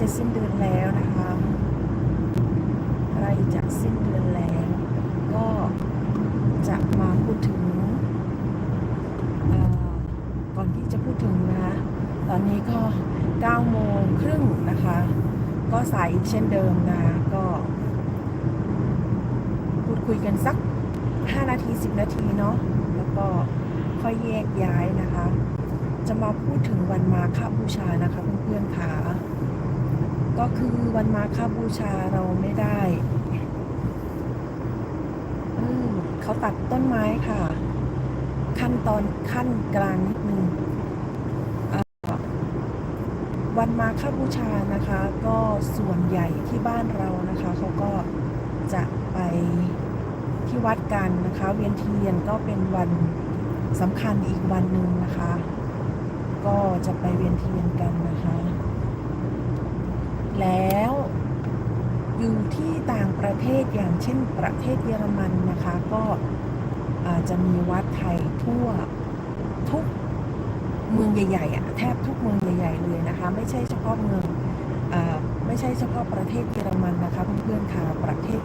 จะสิ้นเดือนแล้วนะคะใกล้จะสิ้นเดือนแล้ว ก็จะมาพูดถึงก่อนที่จะพูดถึงนะคะตอนนี้ก็9โมงครึ่งนะคะ ก็สายอีกเช่นเดิมนะคะก็พูดคุยกันสัก 5 นาที 10 นาทีเนาะแล้วก็ค่อยแยกย้ายนะคะ จะมาพูดถึงวันมาฆบูชานะคะเพื่อนๆค่ะ ก็คือวันมาฆบูชาเราไม่ได้ อืมเขาตัดต้นไม้ค่ะ ขั้นตอนขั้นกลางนิดนึงวันมาฆบูชานะคะ ก็ส่วนใหญ่ที่บ้านเรานะคะเขาก็จะไปที่วัดกันนะคะ เวียนเทียนก็เป็นวันสำคัญอีกวันหนึ่งนะคะ ก็จะไปเวียนเทียนกันนะคะ แล้ว อยู่ที่ต่างประเทศอย่างเช่นประเทศเยอรมันนะคะ ก็อาจจะมีวัดไทยทั่วทุกเมืองใหญ่ๆอะแทบทุกเมืองใหญ่ๆเลยนะคะ ไม่ใช่เฉพาะเมืองอไม่ใช่เฉพาะประเทศเยอรมันนะคะเพื่อนๆค่ะประเทศ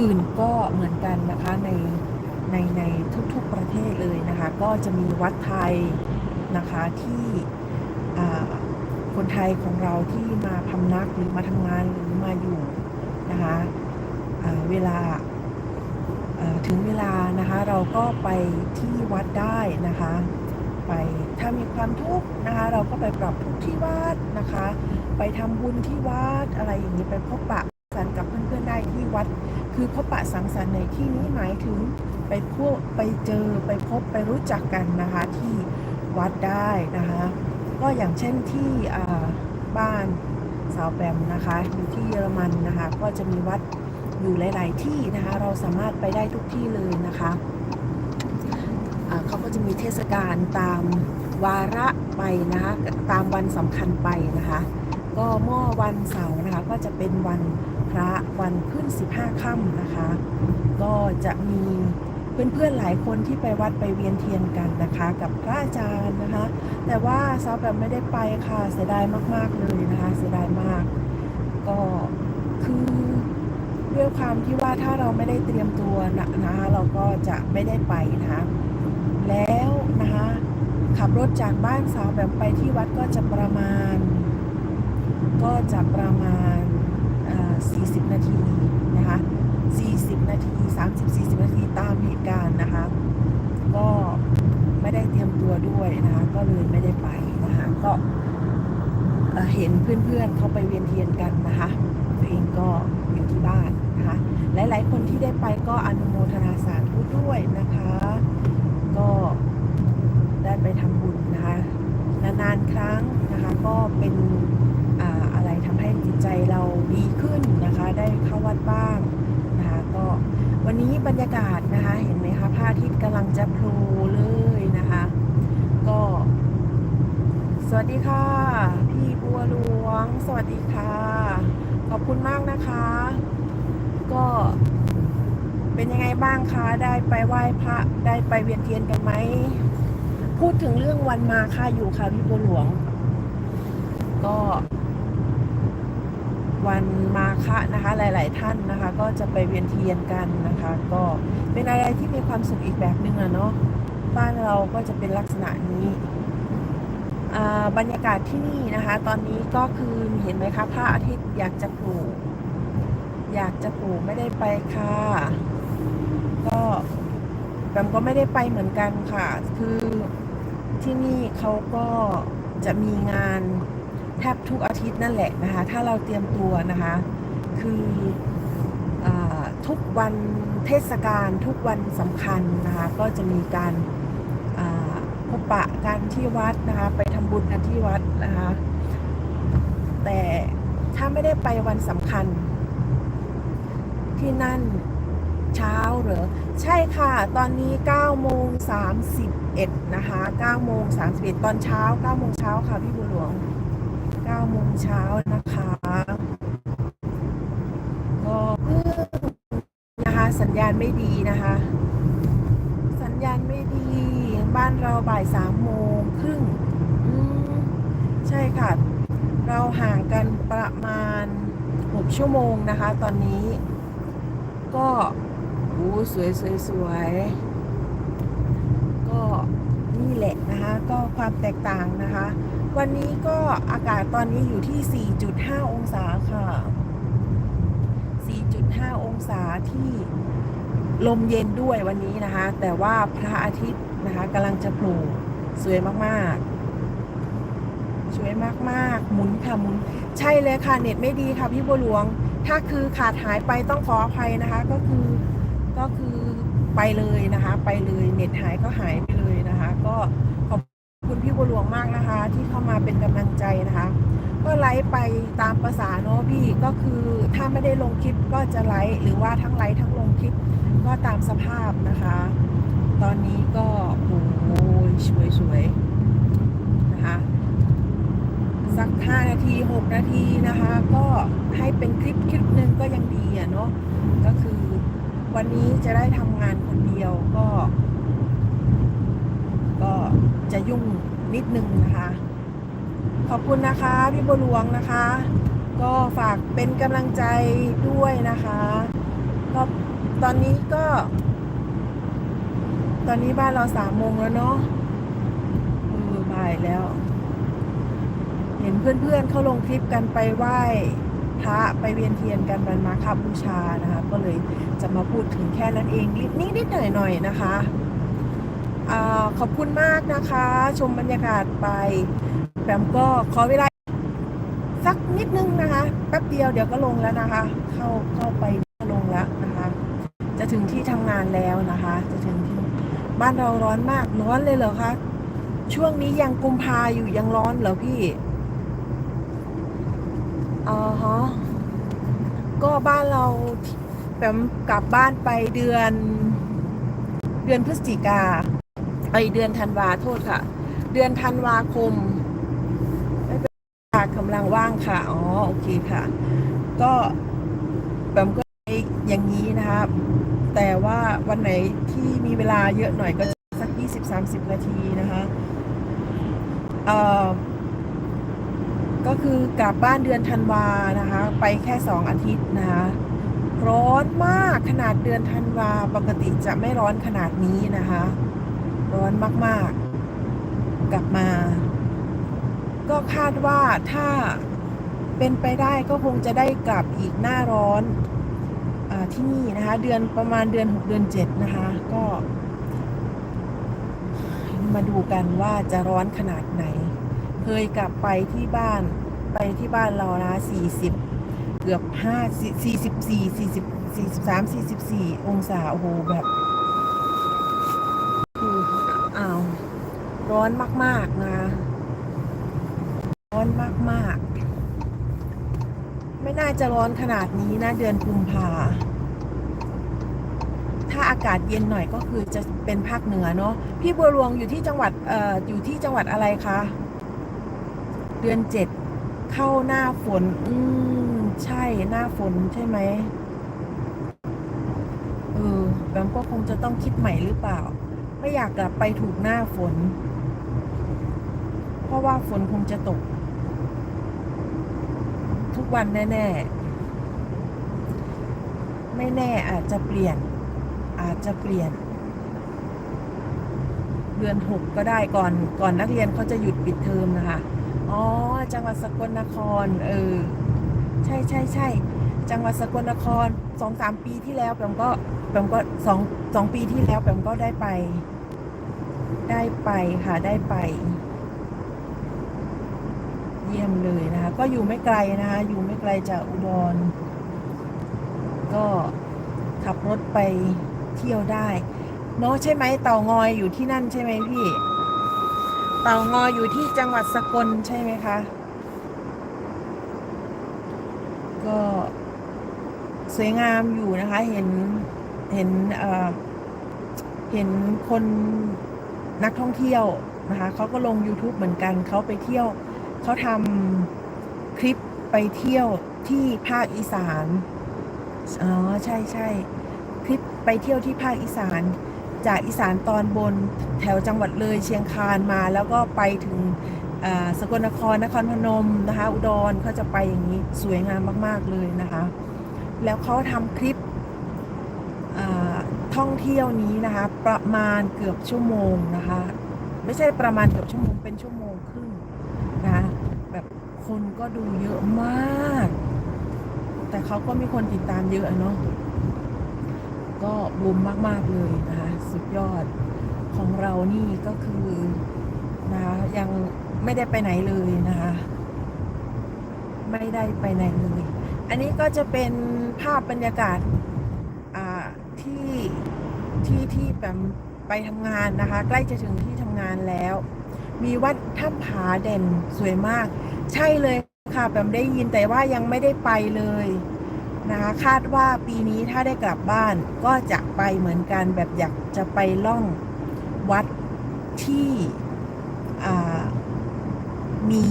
อื่นก็เหมือนกันนะคะในในในทุกๆประเทศเลยนะคะ ก็จะมีวัดไทยนะคะที่คนไทยของเราที่มาพำนักหรือมาทำงานหรือมาอยู่ นะคะเวลาถึงเวลานะคะเราก็ไปที่วัดได้นะคะไปถ้ามีความทุกข์นะคะเราก็ไปปรับทุกข์ที่วัดนะคะ ไปทำบุญที่วัดอะไรอย่างนี้ไปพบปะสังสรรค์กับเพื่อนๆได้ที่วัด คือพบปะสังสรรค์ในที่นี้หมายถึงไปพวกไปเจอไปพบไปรู้จักกันนะคะที่วัดได้นะคะก็อย่างเช่นที่าวแบมนะคะ อยู่ที่เยอรมันนะคะ ก็จะมีวัดอยู่หลาย ๆ ที่นะคะ เราสามารถไปได้ทุกที่เลยนะคะเขาก็จะมีเทศกาลตามวาระไปนะคะตามวันสำคัญไปนะคะ ก็เมื่อวันเสาร์นะคะก็จะเป็นวันพระวันขึ้น 15ค่ำนะคะ ก็จะมีเพื่อนๆหลายคนที่ไปวัดไปเวียนเทียนกันนะคะ กับพระอาจารย์นะคะ แต่ว่าซาวแบบไม่ได้ไปค่ะเสียดายมาก ๆ เลยนะคะ เสียดายมาก ก็คือด้วยความที่ว่าถ้าเราไม่ได้เตรียมตัวนะนะคะเราก็จะไม่ได้ไปนะคะแล้วนะคะขับรถจากบ้านสาวแบบไปที่วัดก็จะประมาณ ก็จะประมาณอ่า40 นาทีนะคะ40 นาที 30-40 นาทีตามเหตุการณ์นะคะ ไม่ได้เตรียมตัวด้วยนะคะก็เลยไม่ได้ไปนะคะก็เอ่อเห็นเพื่อนๆเขาไปเวียนเทียนกันนะคะตัวเองก็อยู่ที่บ้านนะคะหลายๆ คนที่ได้ไปก็อนุโมทนาสาธุด้วยนะคะ ก็ได้ไปทำบุญนะคะนานๆครั้งนะคะก็เป็นอะไรทำให้จิตใจเราดีขึ้นนะคะได้เข้าวัดบ้างนะคะก็วันนี้บรรยากาศนะคะเห็นไหมคะพระอาทิตย์กำลังจะโผล่เลยนะคะ ก็ สวัสดีค่ะ พี่บัวหลวง สวัสดีค่ะ ขอบคุณมากนะคะ ก็เป็นยังไงบ้างคะได้ไปไหว้พระได้ไปเวียนเทียนกันไหมพูดถึงเรื่องวันมาค่ะอยู่ค่ะพี่บัวหลวง ก็ วันมาฆะนะคะ หลาย ๆ ท่านนะคะ ก็จะไปเวียนเทียนกันนะคะ ก็เป็นอะไรที่มีความสุขอีกแบบหนึ่งอะเนาะ บ้านเราก็จะเป็นลักษณะนี้อ่าบรรยากาศที่นี่นะคะ ตอนนี้ก็คือเห็นไหมคะพระอาทิตย์อยากจะปลูก อยากจะปลูกไม่ได้ไปค่ะ ก็แบมก็ไม่ได้ไปเหมือนกันค่ะ คือที่นี่เขาก็จะมีงานแทบทุกอาทิตย์นั่นแหละนะคะ ถ้าเราเตรียมตัวนะคะ คืออทุกวันเทศกาลทุกวันสำคัญนะคะ ก็จะมีการ ปะกันที่วัดนะคะ ไปทำบุญกันที่วัดนะคะ แต่ถ้าไม่ได้ไปวันสำคัญ ที่นั่นเช้าเหรอ ใช่ค่ะ ตอนนี้9โมง31นะคะ9โมง31 ตอนเช้า9โมงเช้าค่ะพี่บัวหลวง9โมงเช้านะคะก็พิ่งนะคะ สัญญาณไม่ดีนะคะ สัญญาณไม่ดี บ้านเราบ่ายสามโมงครึ่งอืมใช่ค่ะ เราห่างกันประมาณ6ชั่วโมงนะคะ ตอนนี้ ก็โอ้สวยสวยสวยก็นี่แหละนะคะ ก็ความแตกต่างนะคะ วันนี้ก็อากาศตอนนี้อยู่ที่ 4.5 องศาค่ะ 4.5 องศาที่ลมเย็นด้วยวันนี้นะคะ แต่ว่าพระอาทิตย์ นะคะกำลังจะโผล่สวยมากๆสวยมากๆหมุนค่ะหมุน ใช่เลยค่ะเน็ตไม่ดีค่ะพี่บัวหลวง ถ้าคือขาดหายไปต้องขออภัยนะคะ ก็คือก็คือไปเลยนะคะ ไปเลยเน็ตหายก็หายไปเลยนะคะ ก็ขอบคุณพี่บัวหลวงมากนะคะ ที่เข้ามาเป็นกำลังใจนะคะ ก็ไลฟ์ไปตามภาษาเนาะพี่ก็คือถ้าไม่ได้ลงคลิปก็จะไลฟ์หรือว่าทั้งไลฟ์ทั้งลงคลิปก็ตามสภาพนะคะ ตอนนี้ก็โอ้ยสวยสวยๆนะคะ สัก5นาที6นาทีนะคะ ก็ให้เป็นคลิปคลิปหนึ่งก็ยังดีอะเนาะก็คือวันนี้จะได้ทำงานคนเดียวก็ ก็จะยุ่งนิดนึงนะคะ ขอบคุณนะคะพี่บัวหลวงนะคะ ก็ฝากเป็นกำลังใจด้วยนะคะ ก็ตอนนี้ก็ อนนี้บ้านเราสามโมงแล้วเนาะเออบ่ายแล้ว เห็นเพื่อนๆเขาลงคลิปกันไปไหว้พระไปเวียนเทียนกันวันมาคบูชานะคะ ก็เลยจะมาพูดถึงแค่นั้นเองนิดนิดหน่อยๆนะคะอขอบคุณมากนะคะ ชมบรรยากาศไปแปมก็ขอเวลาสักนิดนึงนะคะแป๊บเดียวเดี๋ยวก็ลงแล้วนะคะ เข้าเข้าไปลงแล้วนะคะ จะถึงที่ทำงานแล้วนะคะ จะถึง บ้านเราร้อนมากร้อนเลยเหรอคะ ช่วงนี้ยังกุมภาอยู่ยังร้อนเหรอพี่อ๋อฮะก็บ้านเราแปมกลับบ้านไปเดือน เดือนพฤศจิกาไอเดือนธันวาโทษค่ะ เดือนธันวาคมไม่เป็นค่ะกำลังว่างค่ะ อ๋อ โอเคค่ะ ก็แปมก็ไปอย่างนี้นะคะแต่ว่าวันไหนที่ เวลาเยอะหน่อยก็สัก 20-30 นาทีนะคะเอ่อก็คือกลับบ้านเดือนธันวานะคะ ไปแค่สองอาทิตย์นะคะร้อนมากขนาดเดือนธันวาปกติจะไม่ร้อนขนาดนี้นะคะ ร้อนมากๆ กลับมา ก็คาดว่าถ้าเป็นไปได้ก็คงจะได้กลับอีกหน้าร้อน ที่นี่นะคะเดือนประมาณเดือน 6 เดือน 7 นะคะ ก็ มาดูกันว่าจะร้อนขนาดไหน เคยกลับไปที่บ้านไปที่บ้านเรานะสี่สิบเกือบห้าสี่สิบสี่สี่สิบสี่สิบสามสี่สิบสี่องศาโอ้โหแบบออ้าวร้อนมาก ๆ นะ ร้อนมาก ๆ ไม่น่าจะร้อนขนาดนี้นะ เดือนกุมภาถ้าอากาศเย็นหน่อยก็คือจะเป็นภาคเหนือเนาะพี่บัวหลวงอยู่ที่จังหวัดเอ่ออยู่ที่จังหวัดอะไรคะเดือนเจ็ดเข้าหน้าฝน อืมใช่หน้าฝนใช่ไหมเออแบมก็คงจะต้องคิดใหม่หรือเปล่า ไม่อยากกลับไปถูกหน้าฝน เพราะว่าฝนคงจะตกทุก วันแน่ๆ ไม่แน่อาจจะเปลี่ยน อาจจะเปลี่ยน เดือนหกก็ได้ก่อนก่อนนักเรียนเขาจะหยุดปิดเทอมนะคะ อ๋อ จังหวัดสกลนคร เออ ใช่ใช่ใช่ จังหวัดสกลนครสองสามปีที่แล้วแปมก็แปมก็สองสองปีที่แล้วแปมก็ได้ไป ได้ไปค่ะได้ไป เยี่ยมเลยนะคะ ก็อยู่ไม่ไกลนะคะ อยู่ไม่ไกลจากอุดร ก็ขับรถไปเที่ยวได้เนาะใช่ไหมเต่างอยอยู่ที่นั่นใช่ไหมพี่ เต่างอยอยู่ที่จังหวัดสกลใช่ไหมคะ ก็สวยงามอยู่นะคะ เห็นเห็นเอ่อเห็นคนนักท่องเที่ยวนะคะเขาก็ลง YouTube เหมือนกันเขาไปเที่ยว เขาทำคลิปไปเที่ยวที่ภาคอีสาน อ๋อ ใช่ใช่ คลิปไปเที่ยวที่ภาคอีสาน จากอีสานตอนบนแถวจังหวัดเลยเชียงคานมาแล้วก็ไปถึงสกลนครนครพนมนะคะ อุดรเขาจะไปอย่างนี้สวยงามมาก ๆ เลยนะคะ แล้วเขาทำคลิปท่องเที่ยวนี้นะคะ ประมาณเกือบชั่วโมงนะคะ ไม่ใช่ประมาณเกือบชั่วโมงเป็นชั่วโมงครึ่งน คนก็ดูเยอะมาก แต่เขาก็มีคนติดตามเยอะเนาะก็บูมมาก ๆ เลยนะคะ สุดยอดของเรานี่ก็คือนะคะยังไม่ได้ไปไหนเลยนะคะ ไม่ได้ไปไหนเลย อันนี้ก็จะเป็นภาพบรรยากาศอ่าที่ที่ที่แบบไปทำงานนะคะ ใกล้จะถึงที่ทำงานแล้ว มีวัดถ้ำผาเด่นสวยมาก ใช่เลยค่ะแบบได้ยินแต่ว่ายังไม่ได้ไปเลยนะคะคาดว่าปีนี้ถ้าได้กลับบ้านก็จะไปเหมือนกันแบบอยากจะไปล่องวัดที่มี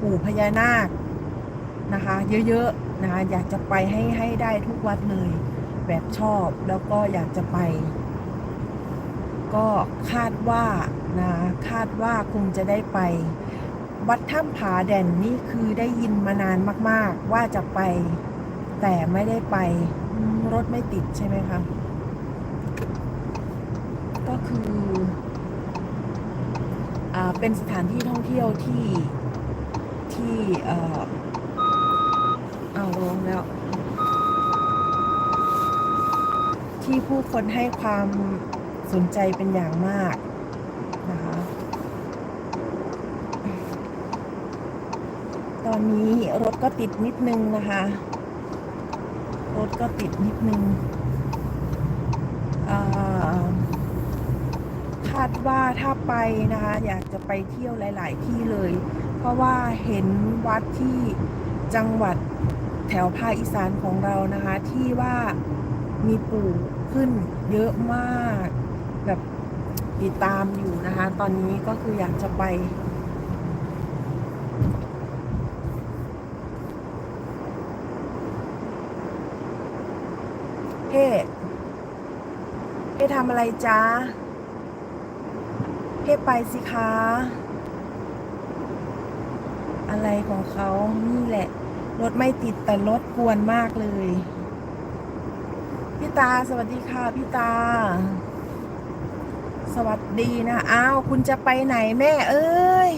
ปู่พญานาคนะคะ เยอะๆนะคะอยากจะไปให้ให้ได้ทุกวัดเลย แบบชอบแล้วก็อยากจะไป ก็คาดว่านะคาดว่าคงจะได้ไป วัดถ้ำผาแด่นนี่คือได้ยินมานานมาก ๆ ว่าจะไป แต่ไม่ได้ไป รถไม่ติดใช่ไหมคะ ก็คืออเป็นสถานที่ท่องเที่ยวที่ที่เอ่อเอาลงแล้ว ที่ผู้คนให้ความสนใจเป็นอย่างมากนะคะ ต อนนี้รถก็ติดนิดนึงนะคะ รถก็ติดนิดนึงคาดว่าถ้าไปนะคะ อยากจะไปเที่ยวหลาย ๆ ที่เลย เพราะว่าเห็นวัดที่จังหวัดแถวภาคอีสานของเรานะคะ ที่ว่ามีปู่ขึ้นเยอะมาก แบบติดตามอยู่นะคะ ตอนนี้ก็คืออยากจะไป เพ่เพ่ทำอะไรจ๊ะเพ่ไปสิคะ อะไรของเขานี่แหละ รถไม่ติดแต่รถกวนมากเลย พี่ตาสวัสดีค่ะ พี่ตา สวัสดีนะอ้าวคุณจะไปไหนแม่ เอ้ย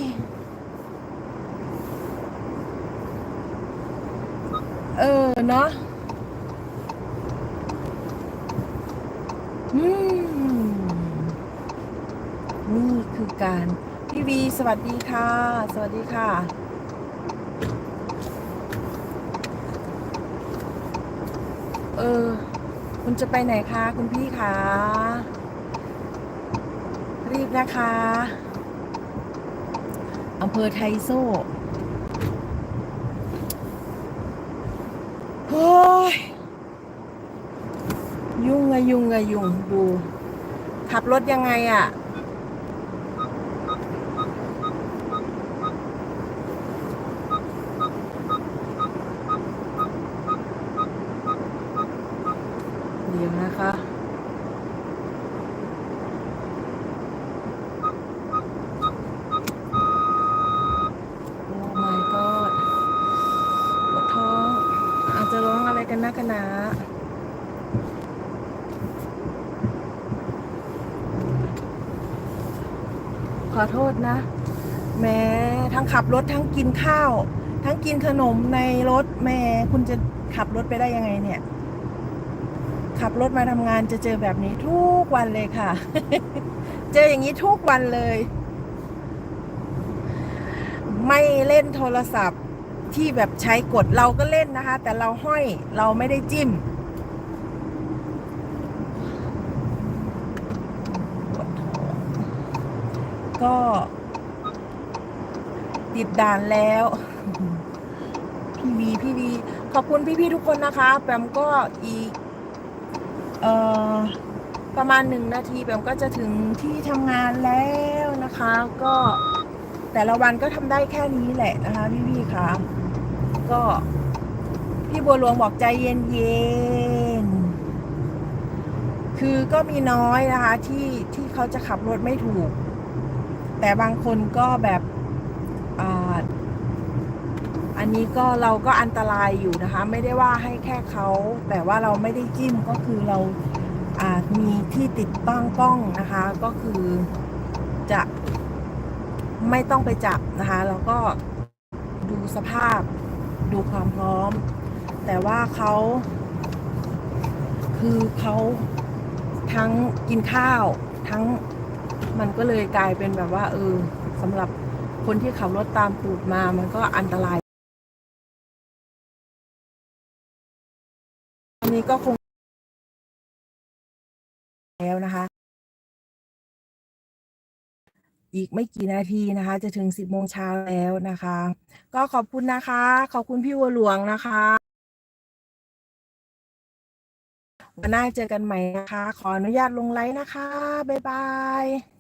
เออเนาะ อืม นี่คือการพี่วี สวัสดีค่ะ สวัสดีค่ะ เออ คุณจะไปไหนคะ คุณพี่คะรีบนะคะอำเภอไทโซ่โอ้ย ยุ่งอะยุ่งอะยุ่งดู ขับรถยังไงอะ เดี๋ยวนะคะ โอ้ my god ปวดท้อง อาจจะร้องอะไรกันนักกันหนา ขอโท ษนะ แม้ทั้งขับรถทั้งกินข้าว ทั้งกินขนมในรถแม่คุณจะขับรถไปได้ยังไงเนี่ย ขับรถมาทำงานจะเจอแบบนี้ทุกวันเลยค่ะ เจออย่างนี้ทุกวันเลย ไม่เล่นโทรศัพท์ที่แบบใช้กดเราก็เล่นนะคะ แต่เราห้อยเราไม่ได้จิ้มปวดท้อง ก็ ติดด่านแล้ว พี่วีพี่วีขอบคุณพี่ๆทุกคนนะคะ แปมก็อีกเอ่อประมาณหนึ่งนาทีแปมก็จะถึงที่ทำงานแล้วนะคะ ก็แต่ละวันก็ทำได้แค่นี้แหละนะคะพี่ๆค่ะก็พี่บัวหลวงบอกใจเย็นๆ คือก็มีน้อยนะคะที่ที่เขาจะขับรถไม่ถูก แต่บางคนก็แบบอันนี้ก็เราก็อันตรายอยู่นะคะ ไม่ได้ว่าให้แค่เขาแต่ว่าเราไม่ได้จิ้มก็คือเราอ่ามีที่ติดตั้งกล้องนะคะ ก็คือจะไม่ต้องไปจับนะคะแล้วก็ดูสภาพดูความพร้อม แต่ว่าเขาคือเขาทั้งกินข้าวทั้ง มันก็เลยกลายเป็นแบบว่า เออสำหรับคนที่ขับรถตามตูดมามันก็อันตราย อันนี้ก็คง แล้วนะคะ อีกไม่กี่นาทีนะคะ จะถึงสิบโมงเช้าแล้วนะคะ ก็ขอบคุณนะคะ ขอบคุณพี่วัวหลวงนะคะวันหน้าเจอกันใหม่นะคะ ขออนุญาตลงไลน์นะคะ บ๊ายบาย